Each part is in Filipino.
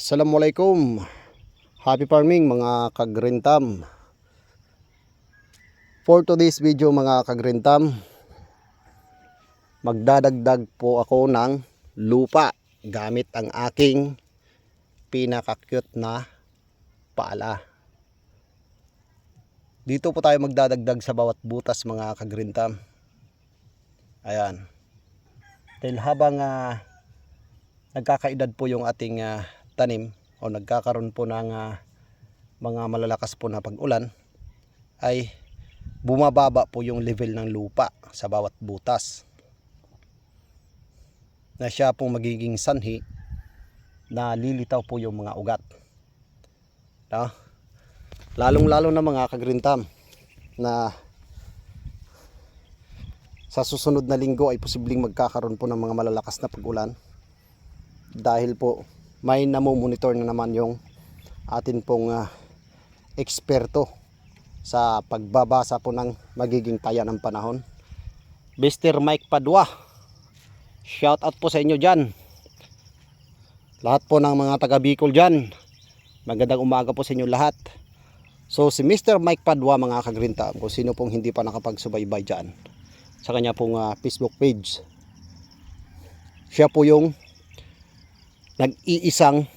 Assalamualaikum. Happy farming mga kagrintam. For today's video mga kagrintam Magdadagdag po ako ng lupa Gamit ang aking pinaka-cute na paala Dito po tayo magdadagdag sa bawat butas mga kagrintam. Ayan. Dahil habang ah, nagkakaedad po yung ating ah, tanim o nagkakaroon po ng ah, mga malalakas po na pag-ulan ay bumababa po yung level ng lupa sa bawat butas na siya pong magiging sanhi na lilitaw po yung mga ugat no? lalong lalo na mga kagrintam na sa susunod na linggo ay posibleng magkakaroon po ng mga malalakas na pag-ulan dahil po may namomonitor na naman yung atin pong ah, eksperto sa pagbabasa po ng magiging taya ng panahon. Mr. Mike Padua, shout out po sa inyo dyan. Lahat po ng mga taga Bicol dyan, magandang umaga po sa inyo lahat. So si Mr. Mike Padua mga kagrinta, kung sino pong hindi pa nakapagsubaybay dyan sa kanya pong ah, Facebook page. Siya po yung nag-iisang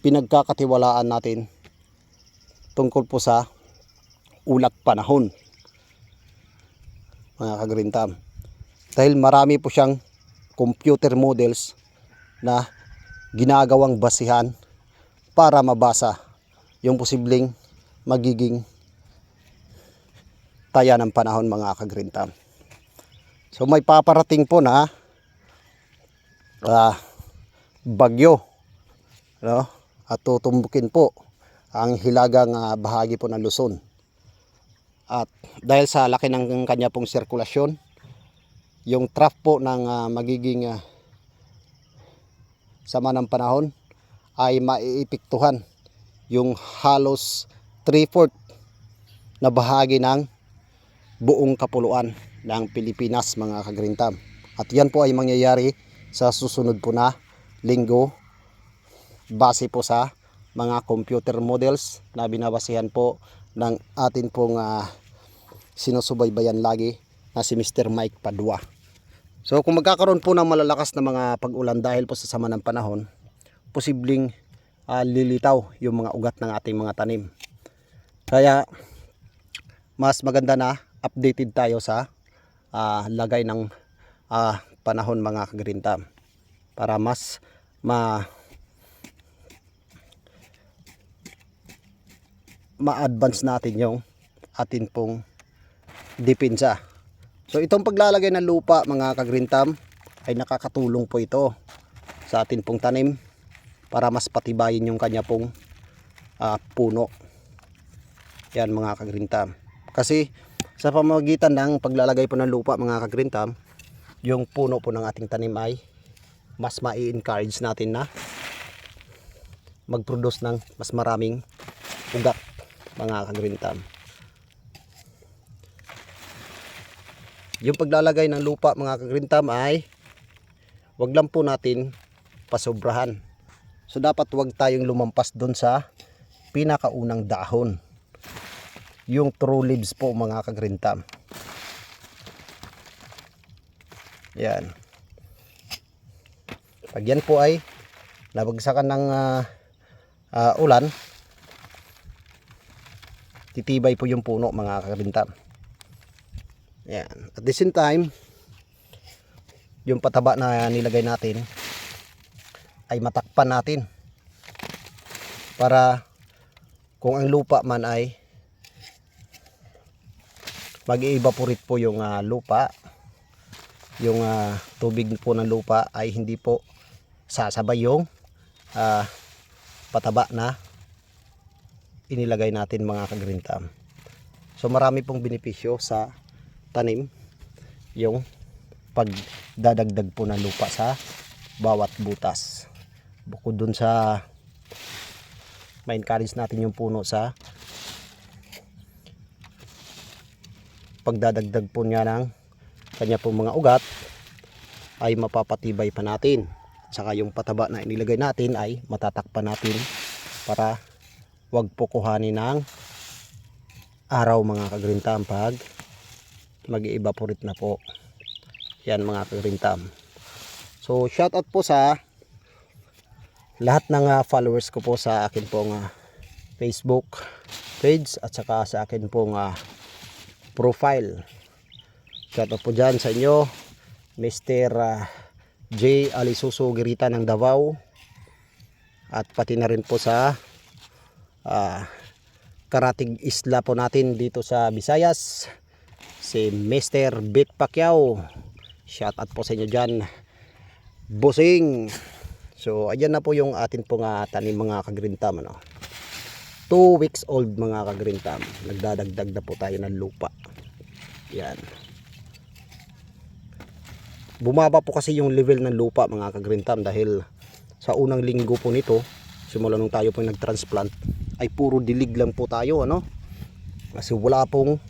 pinagkakatiwalaan natin tungkol po sa ulat panahon mga kagrintam. Dahil marami po siyang computer models na ginagawang basihan para mabasa yung posibleng magiging taya ng panahon mga kagrintam. So may paparating po na ah, bagyo no? at tutumbukin po ang hilagang ah, bahagi po ng Luzon. At dahil sa laki ng kanya pong sirkulasyon, yung trough po ng ah, magiging ah, sama ng panahon ay maiipiktuhan yung halos 3-4 na bahagi ng buong kapuluan ng Pilipinas mga kagrintam. At yan po ay mangyayari sa susunod po na linggo base po sa mga computer models na binabasihan po ng atin pong ah, sinusubaybayan lagi na si Mr. Mike Padua. So kung magkakaroon po ng malalakas na mga pag-ulan dahil po sa sama ng panahon, posibleng ah, lilitaw yung mga ugat ng ating mga tanim. Kaya mas maganda na updated tayo sa ah, lagay ng ah, panahon mga kagrintam para mas ma ma-advance natin yung atin pong depensa. So itong paglalagay ng lupa mga kagrintam ay nakakatulong po ito sa atin pong tanim para mas patibayin yung kanya pong ah, puno. Yan mga kagrintam. Kasi sa pamamagitan ng paglalagay po ng lupa mga kagrintam, yung puno po ng ating tanim ay mas mai-encourage natin na mag-produce ng mas maraming ugat mga kagrintam. Yung paglalagay ng lupa mga kagrintam ay wag lang po natin pasobrahan. So dapat wag tayong lumampas doon sa pinakaunang dahon. Yung true leaves po mga kagrintam. Yan. Pag yan po ay nabagsakan ng ah, ah, ulan, titibay po yung puno mga kakabintam. Yan. At the same time, yung pataba na nilagay natin ay matakpan natin para kung ang lupa man ay mag-evaporate po yung ah, lupa yung ah, tubig po ng lupa ay hindi po sasabay yung ah, pataba na inilagay natin mga kagrintam. So marami pong benepisyo sa tanim yung pagdadagdag po ng lupa sa bawat butas. Bukod dun sa ma-encourage natin yung puno sa pagdadagdag po niya ng kanya pong mga ugat ay mapapatibay pa natin. Saka yung pataba na inilagay natin ay matatakpan natin para wag po kuhanin ng araw mga kagrintam pag mag-evaporate na po. Yan mga kagrintam. So shout out po sa lahat ng ah, followers ko po sa akin pong ah, Facebook page at saka sa akin pong ah, profile shout out po dyan sa inyo Mr. ah, J. Alisuso Girita ng Davao at pati na rin po sa ah, karating isla po natin dito sa Visayas si Mr. Bit Pacquiao shout out po sa inyo dyan Busing so ayan na po yung atin pong ah, tanim mga kagrintam ano 2 weeks old mga kagrintam nagdadagdag na po tayo ng lupa yan bumaba po kasi yung level ng lupa mga kagrintam dahil sa unang linggo po nito simula nung tayo po nag-transplant ay puro dilig lang po tayo ano? Kasi wala pong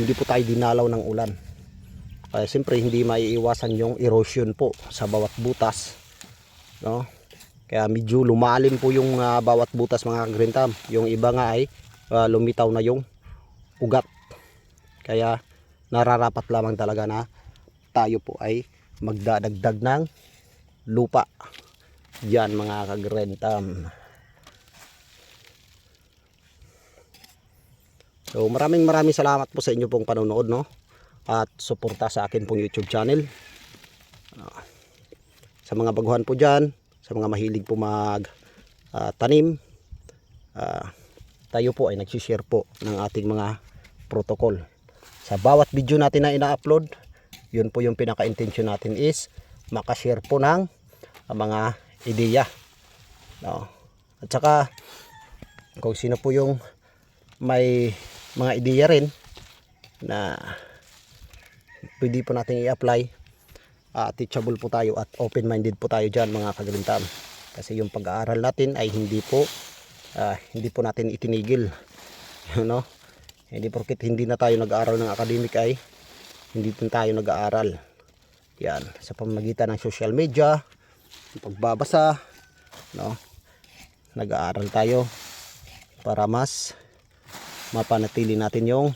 hindi po tayo dinalaw ng ulan. Kaya siyempre hindi maiiwasan yung erosion po sa bawat butas no? Kaya medyo lumalim po yung ah, bawat butas mga kagrintam. Yung iba nga ay ah, lumitaw na yung ugat. Kaya nararapat lamang talaga na tayo po ay magdadagdag ng lupa. Yan mga kagrentam. So maraming maraming salamat po sa inyo pong panonood no? At suporta sa akin pong youtube channel. Ah, sa mga baguhan po dyan sa mga mahilig po mag ah, tanim ah, tayo po ay nagsishare po ng ating mga protocol. Sa bawat video natin na ina-upload yun po yung pinaka-intention natin is makashare po ng ah, mga ideya no? at saka kung sino po yung may mga ideya rin na pwede po natin i-apply ah, teachable po tayo at open-minded po tayo dyan mga kagrintam kasi yung pag-aaral natin ay hindi po ah, hindi po natin itinigil you know? hindi porket hindi na tayo nag-aaral ng academic ay hindi din tayo nag-aaral. Yan sa pamamagitan ng social media pagbabasa no? Nag-aaral tayo para mas mapanatili natin yung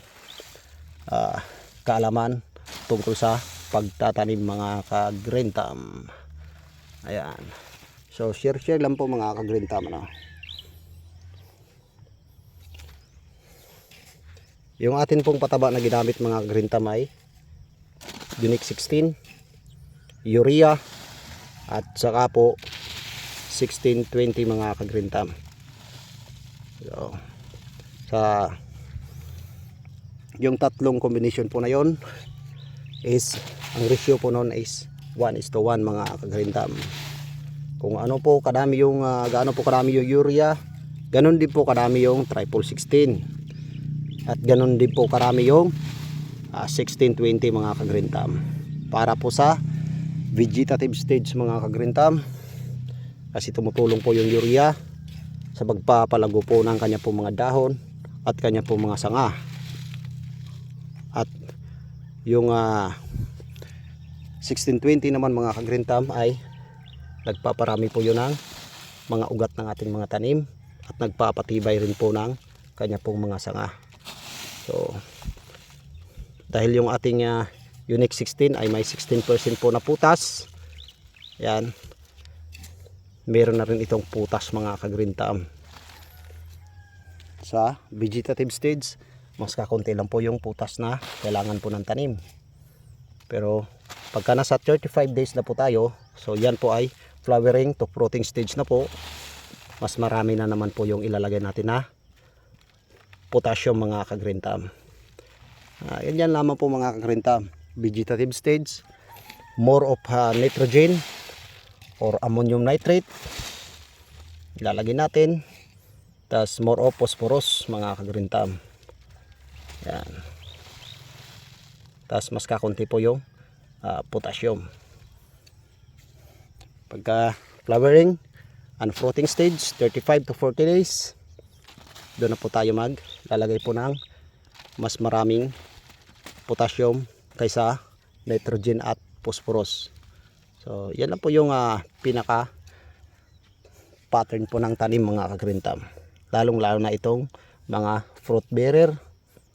ah, kaalaman tungkol sa pagtatanim mga kagrentam ayan. So share share lang po mga kagrentam ano? Yung atin pong pataba na ginamit mga kagrentam ay Unique 16 urea at saka po 1620 mga kagrintam so, sa yung tatlong combination po na yon is ang ratio po noon is 1 is to 1 mga kagrintam kung ano po kadami yung ah, gaano po kadami yung urea ganun din po kadami yung triple 16 at ganun din po karami yung ah, 1620 mga kagrintam. Para po sa vegetative stage mga kagrintam. Kasi tumutulong po yung urea sa pagpapalago po ng kanya po mga dahon at kanya po mga sanga. At yung ah, 1620 naman mga kagrintam ay nagpaparami po yun ng mga ugat ng ating mga tanim at nagpapatibay rin po ng kanya pong mga sanga. So dahil yung ating ah, Unique 16 ay may 16% po na putas. Yan. Meron na rin itong putas mga kagrintam. Sa vegetative stage mas kakunti lang po yung putas na kailangan po ng tanim. Pero pagka nasa 35 days na po tayo so yan po ay flowering to fruiting stage na po mas marami na naman po yung ilalagay natin na potassium mga kagrintam Ah, yan yan lamang po mga kagrintam vegetative stage. More of ah, nitrogen or ammonium nitrate. Ilalagay natin. Tas more of phosphorus mga kagrintam yan. Tas mas kakunti po yung ah, potassium. Pagka flowering and fruiting stage 35 to 40 days doon na po tayo mag lalagay po ng mas maraming potassium kaysa nitrogen at phosphorus So, yan lang po yung ah, pinaka pattern po ng tanim mga kagrintam. Lalong lalo na itong mga fruit bearer.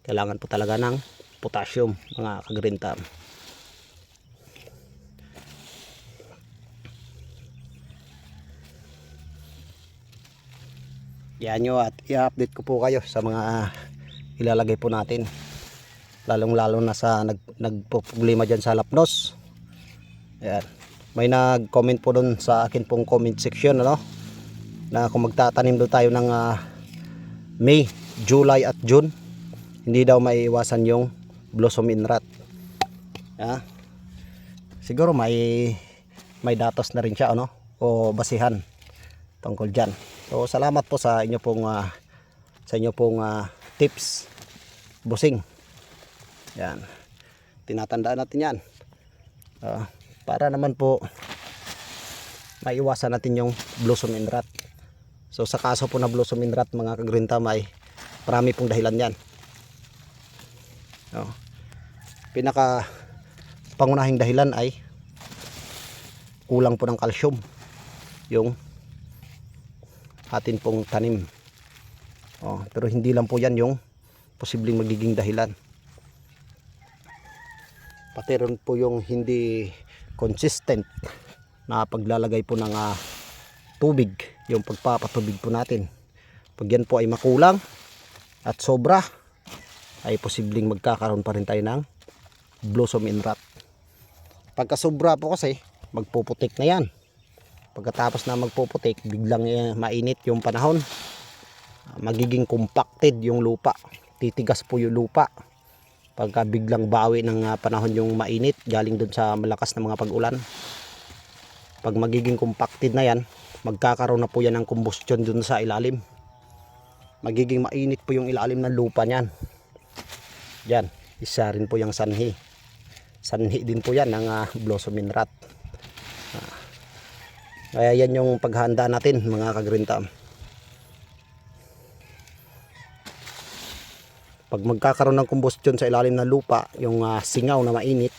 Kailangan po talaga ng potassium mga kagrintam. Yan nyo at i-update ko po kayo sa mga ilalagay po natin. Lalong lalo na sa nag, nagpo-problema dyan sa lapnos. Yan. May nag-comment po doon sa akin pong comment section ano na kung magtatanim daw tayo ng ah, May, July at June hindi daw maiiwasan yung blossom in rot. Ya. Siguro may may datos na rin siya ano o basihan tungkol diyan. So salamat po sa inyo pong ah, sa inyo pong ah, tips. Busing. Yan. Tinatandaan natin 'yan. Ah, para naman po maiwasan natin yung blossom in rot. So sa kaso po na blossom in rot mga ka-green thumb ay marami pong dahilan yan. Oh. Pinaka pangunahing dahilan ay kulang po ng calcium yung atin pong tanim. Oh, pero hindi lang po yan yung posibleng magiging dahilan. Pati rin po yung hindi consistent na paglalagay po ng ah, tubig, yung pagpapatubig po natin. Pag yan po ay makulang at sobra, ay posibleng magkakaroon pa rin tayo ng blossom in rot. Pagka sobra po kasi, magpuputik na yan. Pagkatapos na magpuputik, biglang eh, mainit yung panahon. Ah, Magiging compacted yung lupa. Titigas po yung lupa. Pagka biglang bawi ng ah, panahon yung mainit, galing dun sa malakas na mga pag-ulan. Pag magiging compacted na yan, magkakaroon na po yan ng combustion dun sa ilalim. Magiging mainit po yung ilalim ng lupa niyan. Yan, isa rin po yung sanhi. Sanhi din po yan ng ah, blossom rot. Ah. Kaya yan yung paghahanda natin mga ka-green Pag magkakaroon ng combustion sa ilalim ng lupa, yung ah, singaw na mainit,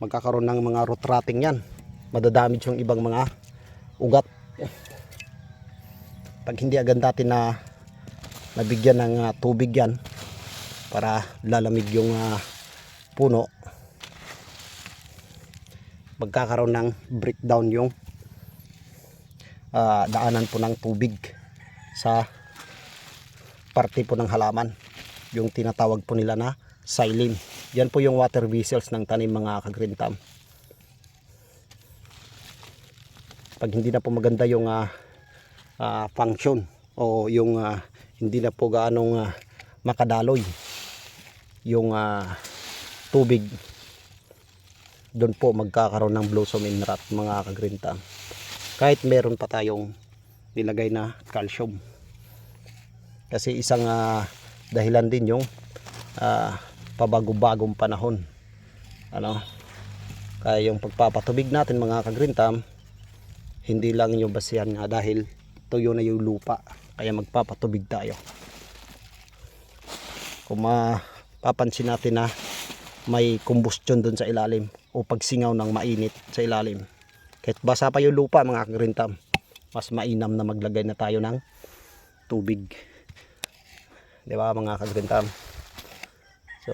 magkakaroon ng mga root rotting yan. Madadamage yung ibang mga ugat. Pag hindi agad natin na nabigyan ng ah, tubig yan para lalamig yung ah, puno magkakaroon ng breakdown yung ah, daanan po ng tubig sa parte po ng halaman yung tinatawag po nila na xylem yan po yung water vessels ng tanim mga ka-green thumb pag hindi na po maganda yung ah, ah, function o yung ah, hindi na po gaanong ah, makadaloy yung ah, tubig doon po magkakaroon ng blossom in rot mga ka-green thumb kahit meron pa tayong nilagay na calcium kasi isang ah, dahilan din yung ah, pabago-bagong panahon. Ano? Kaya yung pagpapatubig natin mga ka-green thumb hindi lang yung basihan nga dahil tuyo na yung lupa. Kaya magpapatubig tayo. Kung mapapansin natin na may combustion doon sa ilalim o pagsingaw ng mainit sa ilalim. Kahit basa pa yung lupa mga ka-green thumb mas mainam na maglagay na tayo ng tubig di ba mga ka-green so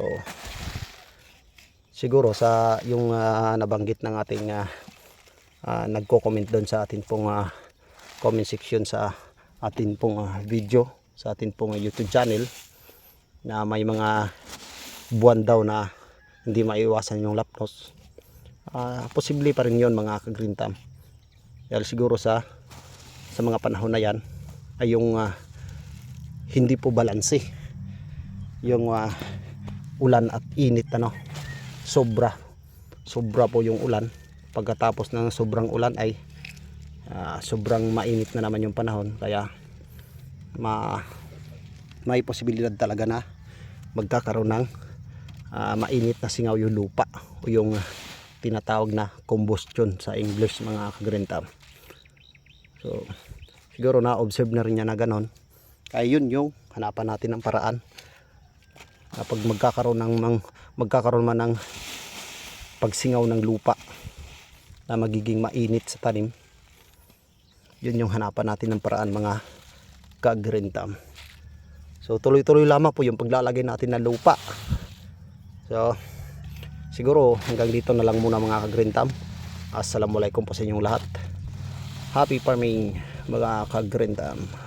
siguro sa yung ah, nabanggit ng ating ah, ah, nagko-comment doon sa atin pong ah, comment section sa atin pong ah, video sa atin pong ah, YouTube channel na may mga buwan daw na hindi maiwasan yung lapnos. Ah, posible pa rin yon mga ka-green dahil siguro sa sa mga panahon na yan ay yung ah, hindi po balanse yung ah, ulan at init ano. Sobra sobra po yung ulan. Pagkatapos ng sobrang ulan ay ah, sobrang mainit na naman yung panahon. Kaya ma may posibilidad talaga na magkakaroon ng ah, mainit na singaw yung lupa o yung tinatawag na combustion sa English mga ka-green thumb so siguro na-observe na rin niya na ganon kaya yun yung hanapan natin ng paraan kapag magkakaroon ng mang, magkakaroon man ng pagsingaw ng lupa na magiging mainit sa tanim. Yun yung hanapan natin ng paraan mga ka-green thumb. So tuloy-tuloy lamang po yung paglalagay natin ng lupa. So siguro hanggang dito na lang muna mga ka-green thumb. Assalamualaikum po sa inyong lahat. Happy farming mga ka-green thumb.